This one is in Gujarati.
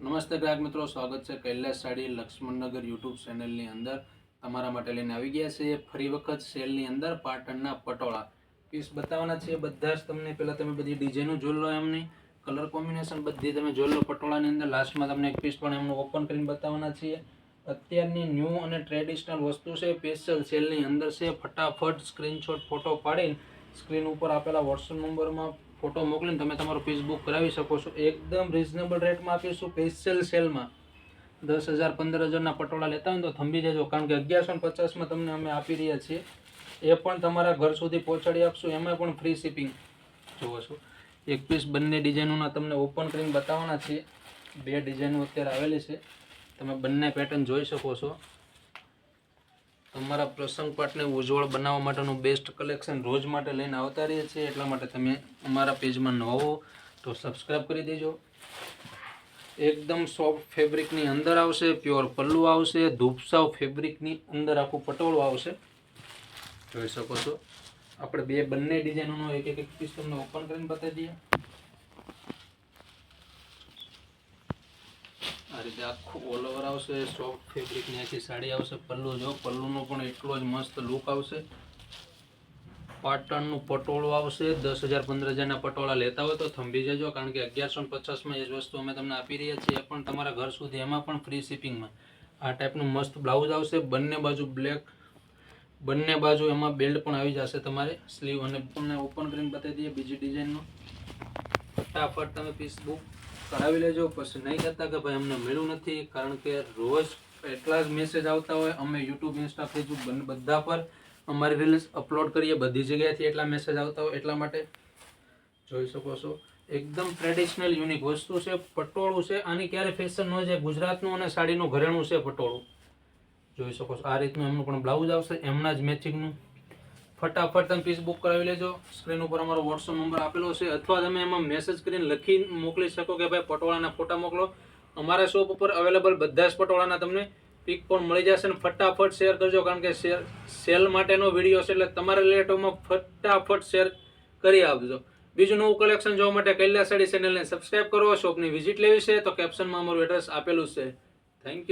નમસ્તે ગ્રાહક મિત્રો, સ્વાગત છે કૈલાસ સાડી લક્ષ્મણનગર યુટ્યુબ ચેનલની અંદર. તમારા માટે લઈને આવી ગયા છે ફરી વખત સેલની અંદર પાટણના પટોળા. પીસ બતાવવાના છે બધા જ તમને. પહેલાં તમે બધી ડિઝાઇનો જોઈ લો એમની. કલર કોમ્બિનેશન બધી તમે જોઈ લો પટોળાની અંદર. લાસ્ટમાં તમને એક પીસ પણ એમનું ઓપન કરીને બતાવવાના છીએ. અત્યારની ન્યૂ અને ટ્રેડિશનલ વસ્તુ છે સ્પેશિયલ સેલની અંદર છે. ફટાફટ સ્ક્રીનશોટ ફોટો પાડીને સ્ક્રીન ઉપર આપેલા વોટ્સઅપ નંબરમાં ફોટો મોકલીને તમે તમારો પીસ બુક કરાવી શકો છો. એકદમ રિઝનેબલ રેટમાં આપીશું સ્પેશિયલ સેલમાં દસ હજાર, પંદર હજારના પટોળા લેતા હોય તો થંભી જજો. કારણ કે અગિયારસો ને પચાસમાં તમને અમે આપી રહ્યા છીએ. એ પણ તમારા ઘર સુધી પહોંચાડી આપશું. એમાં પણ ફ્રી શિપિંગ જુઓ છો. એક પીસ બંને ડિઝાઇનોના તમને ઓપન કરીને બતાવવાના છીએ. બે ડિઝાઇનો અત્યારે આવેલી છે. તમે બંને પેટર્ન જોઈ શકો છો. તમારા પ્રસંગ પાઠને ઉજ્જવળ બનાવવા માટેનું બેસ્ટ કલેક્શન રોજ માટે લઈને આવતા રહીએ છીએ. એટલા માટે તમે અમારા પેજમાં નવા હો તો સબસ્ક્રાઈબ કરી દેજો. એકદમ સોફ્ટ ફેબ્રિકની અંદર આવશે પ્યોર પલ્લુ આવશે, ધૂપસાવ ફેબ્રિકની અંદર આખું પટોળું આવશે. જોઈ શકો છો. આપણે બે બંને ડિઝાઇનોનો એક એક પીસ તમને ઓપન કરીને બતાવી દઈએ. આ રીતે આખું ઓલ આવશે સોફ્ટ ફેબ્રિકની આખી સાડી આવશે, પલ્લુ જો, પલ્લુનો પણ એટલો જ મસ્ત લુક આવશે. પાટણનું પટોળું આવશે, દસ હજાર પંદર હજારના પટોળા લેતા હોય તો થંભી જજો, કારણ કે અગિયારસો પચાસમાં એ જ વસ્તુ અમે તમને આપી રહ્યા છીએ. પણ તમારા ઘર સુધી, એમાં પણ ફ્રી શિપિંગમાં આ ટાઈપનું મસ્ત બ્લાઉઝ આવશે, બંને બાજુ બ્લેક બંને બાજુ એમાં બેલ્ટ પણ આવી જશે તમારે. સ્લીવ અને ઓપન કરીને બતાવી દઈએ બીજી ડિઝાઇનનું ફટાફટ તમે પીસ બુક કરાવી લેજો, પછી નહીં કહેતા કે ભાઈ અમને મળ્યું નથી, કારણ કે રોજ એટલા જ મેસેજ આવતા હોય. અમે યુટ્યુબ ઇન્સ્ટા ફેસબુક બધા પર અમારી રીલ્સ અપલોડ કરીએ, બધી જગ્યાએથી એટલા મેસેજ આવતા હોય, એટલા માટે જોઈ શકો છો. એકદમ ટ્રેડિશનલ યુનિક વસ્તુ છે, પટોળું છે. આની ક્યારે ફેશન ન જાય, ગુજરાતનું અને સાડીનું ઘરેણું છે પટોળું. જોઈ શકો છો. આ રીતનું એમનું પણ બ્લાઉઝ આવશે, એમના જ મેચિંગનું ફટાફટ તમે પીસ બુક કરાવી લેજો. સ્ક્રીન ઉપર અમારો વોટ્સઅપ નંબર આપેલો છે. અથવા તમે એમાં મેસેજ કરીને લખી મોકલી શકો કે ભાઈ પટોળાના ફોટા મોકલો. અમારા શોપ ઉપર અવેલેબલ બધા જ પટોળાના તમને પિક પણ મળી જશે અને ફટાફટ શેર કરજો, કારણ કે શેર સેલ માટેનો વીડિયો છે એટલે તમારા રિલેટિવમાં ફટાફટ શેર કરી આપજો. બીજું નવું કલેક્શન જોવા માટે કૈલાસ સાડી ચેનલને સબસ્ક્રાઇબ કરો. શોપની વિઝિટ લેવી છે તો કેપ્શનમાં અમારું એડ્રેસ આપેલું છે. Thank you